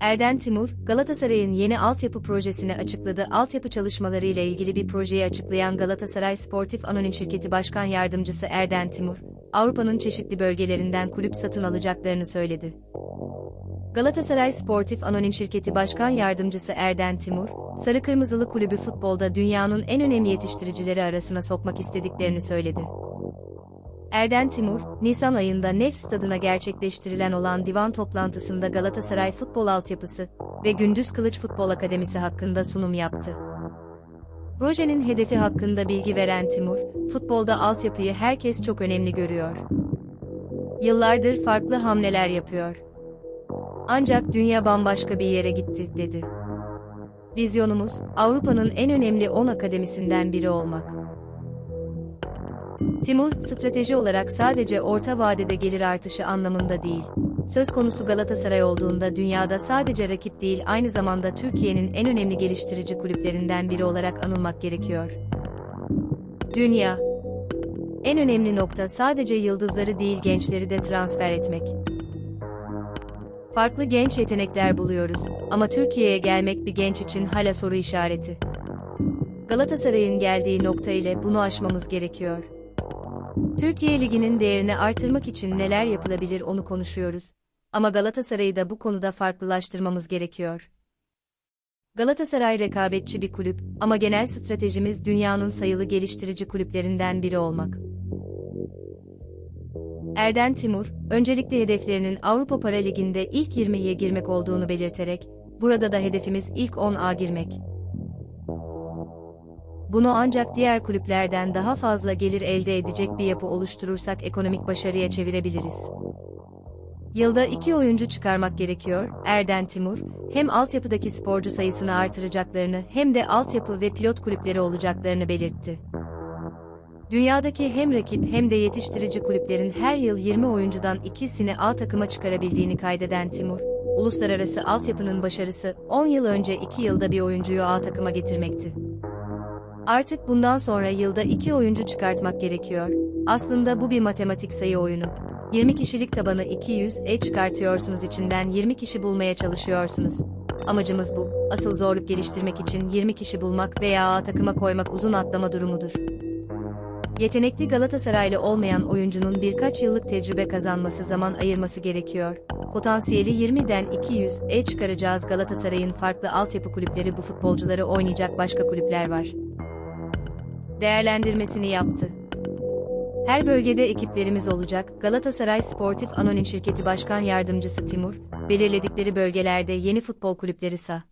Erden Timur, Galatasaray'ın yeni altyapı projesini açıkladı. Altyapı çalışmaları ile ilgili bir projeyi açıklayan Galatasaray Sportif Anonim Şirketi Başkan Yardımcısı Erden Timur, Avrupa'nın çeşitli bölgelerinden kulüp satın alacaklarını söyledi. Galatasaray Sportif Anonim Şirketi Başkan Yardımcısı Erden Timur, Sarı Kırmızılı Kulübü futbolda dünyanın en önemli yetiştiricileri arasına sokmak istediklerini söyledi. Erden Timur, Nisan ayında Nef stadına gerçekleştirilen olan divan toplantısında Galatasaray Futbol Altyapısı ve Gündüz Kılıç Futbol Akademisi hakkında sunum yaptı. Projenin hedefi hakkında bilgi veren Timur, futbolda altyapıyı herkes çok önemli görüyor. Yıllardır farklı hamleler yapıyor. Ancak dünya bambaşka bir yere gitti, dedi. Vizyonumuz, Avrupa'nın en önemli 10 akademisinden biri olmak. Timur, strateji olarak sadece orta vadede gelir artışı anlamında değil. Söz konusu Galatasaray olduğunda dünyada sadece rakip değil aynı zamanda Türkiye'nin en önemli geliştirici kulüplerinden biri olarak anılmak gerekiyor. Dünya En önemli nokta sadece yıldızları değil gençleri de transfer etmek. Farklı genç yetenekler buluyoruz ama Türkiye'ye gelmek bir genç için hala soru işareti. Galatasaray'ın geldiği nokta ile bunu aşmamız gerekiyor. Türkiye Ligi'nin değerini artırmak için neler yapılabilir onu konuşuyoruz. Ama Galatasaray'ı da bu konuda farklılaştırmamız gerekiyor. Galatasaray rekabetçi bir kulüp ama genel stratejimiz dünyanın sayılı geliştirici kulüplerinden biri olmak. Erden Timur, öncelikle hedeflerinin Avrupa Para Ligi'nde ilk 20'ye girmek olduğunu belirterek, burada da hedefimiz ilk 10'a girmek. Bunu ancak diğer kulüplerden daha fazla gelir elde edecek bir yapı oluşturursak ekonomik başarıya çevirebiliriz. Yılda iki oyuncu çıkarmak gerekiyor, Erden Timur, hem altyapıdaki sporcu sayısını artıracaklarını hem de altyapı ve pilot kulüpleri olacaklarını belirtti. Dünyadaki hem rakip hem de yetiştirici kulüplerin her yıl 20 oyuncudan ikisini A takıma çıkarabildiğini kaydeden Timur, uluslararası altyapının başarısı 10 yıl önce 2 yılda bir oyuncuyu A takıma getirmekti. Artık bundan sonra yılda 2 oyuncu çıkartmak gerekiyor. Aslında bu bir matematik sayı oyunu. 20 kişilik tabanı 200 e çıkartıyorsunuz içinden 20 kişi bulmaya çalışıyorsunuz. Amacımız bu. Asıl zorluk geliştirmek için 20 kişi bulmak veya A takıma koymak uzun atlama durumudur. Yetenekli Galatasaraylı olmayan oyuncunun birkaç yıllık tecrübe kazanması zaman ayırması gerekiyor. Potansiyeli 20'den 200'e çıkaracağız Galatasaray'ın farklı altyapı kulüpleri bu futbolcuları oynayacak başka kulüpler var. Değerlendirmesini yaptı. Her bölgede ekiplerimiz olacak. Galatasaray Sportif Anonim Şirketi Başkan Yardımcısı Timur, belirledikleri bölgelerde yeni futbol kulüpleri sağ